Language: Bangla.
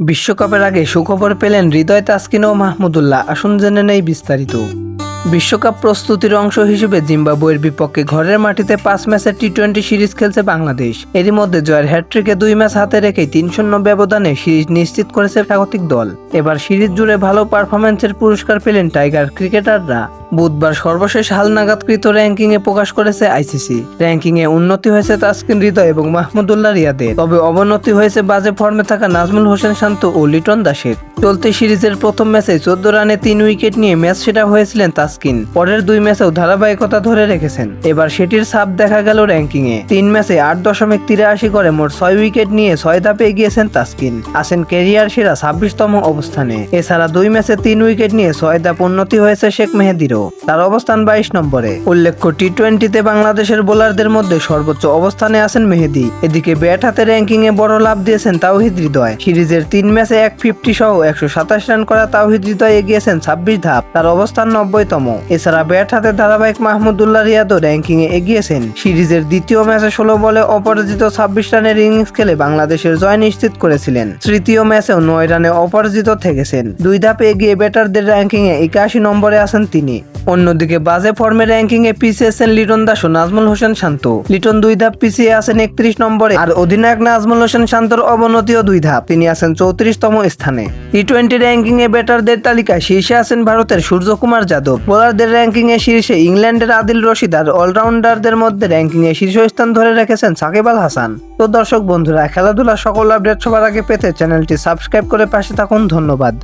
বিশ্বকাপের আগে সুখবর পেলেন হৃদয় তাসকিন ও মাহমুদুল্লাহ। আসুন জেনে নেই বিস্তারিত। বিশ্বকাপ প্রস্তুতির অংশ হিসেবে জিম্বাবুয়ের বিপক্ষে ঘরের মাটিতে পাঁচ ম্যাচের টি টোয়েন্টি সিরিজ খেলছে বাংলাদেশ। এরই মধ্যে জয়ের হ্যাট্রিকে দুই ম্যাচ হাতে রেখে তিন শূন্য ব্যবধানে সিরিজ নিশ্চিত করেছে স্বাগতিক দল। এবার সিরিজ জুড়ে ভালো পারফরমেন্সের পুরস্কার পেলেন টাইগার ক্রিকেটাররা। বুধবার সর্বশেষ হালনাগাদকৃত র্যাঙ্কিংয়ে প্রকাশ করেছে আইসিসি। র্যাঙ্কিংয়ে উন্নতি হয়েছে তাসকিন হৃদয় এবং মাহমুদুল্লাহ রিয়াদের। তবে অবনতি হয়েছে বাজে ফর্মে থাকা নাজমুল হোসেন শান্ত ও লিটন দাসের। চলতি সিরিজের প্রথম ম্যাচে চোদ্দ রানে তিন উইকেট নিয়ে ম্যাচ সেটা হয়েছিলেন তাসকিন। পরের দুই ম্যাচেও ধারাবাহিকতা ধরে রেখেছেন। এবার সেটির ছাপ দেখা গেল র্যাঙ্কিংয়ে। তিন ম্যাচে আট দশমিক তিরাশি করে মোট ছয় উইকেট নিয়ে ছয় ধাপে এগিয়েছেন তাসকিন। আছেন ক্যারিয়ার সেরা ছাব্বিশতম অবস্থানে। এছাড়া দুই ম্যাচে তিন উইকেট নিয়ে ছয় ধাপ উন্নতি হয়েছে শেখ মেহেদিরও। তার অবস্থান বাইশ নম্বরে। উল্লেখ্য টি টোয়েন্টিতে বাংলাদেশের বোলারদের মধ্যে সর্বোচ্চ অবস্থানে আছেন মেহেদি। এদিকে ব্যাট হাতে র্যাঙ্কিং এ বড় লাভ দিয়েছেন তাওহিদ হৃদয়। সিরিজের তিন ম্যাচে এক ফিফটি সহ একশো সাতাশ রান করা তাওহিদ হৃদয় এগিয়েছেন ছাব্বিশ ধাপ। তার অবস্থান নব্বইতম। এছাড়া ব্যাট হাতে ধারাবাহিক মাহমুদুল্লাহ রিয়াদও র্যাঙ্কিং এ এগিয়েছেন। সিরিজের দ্বিতীয় ম্যাচে ষোলো বলে অপরাজিত ছাব্বিশ রানের ইনিংস খেলে বাংলাদেশের জয় নিশ্চিত করেছিলেন। তৃতীয় ম্যাচেও নয় রানে অপরাজিত থেকেছেন। দুই ধাপে এগিয়ে ব্যাটারদের র্যাঙ্কিং এ একাশি নম্বরে আছেন তিনি। অন্যদিকে বাজে ফর্মে র্যাঙ্কিং এ পিছিয়ে আছেন লিটন দাস ও নাজমুল হোসেন শান্ত। লিটন দুই ধাপ পিছিয়ে আছেন একত্রিশ নম্বরে আর অধিনায়ক নাজমুল হোসেন শান্তর অবনতিও দুই ধাপ। তিনি আছেন চৌত্রিশতম স্থানে। টি টোয়েন্টি র্যাঙ্কিং এ ব্যাটারদের তালিকায় শীর্ষে আছেন ভারতের সূর্যকুমার যাদব। বোলারদের র্যাঙ্কিং এ শীর্ষে ইংল্যান্ডের আদিল রশিদ আর অলরাউন্ডারদের মধ্যে র্যাঙ্কিং এ শীর্ষস্থান ধরে রেখেছেন সাকিব আল হাসান। তো দর্শক বন্ধুরা, খেলাধুলা সকল আপডেট সবার আগে পেতে চ্যানেলটি সাবস্ক্রাইব করে পাশে থাকুন। ধন্যবাদ।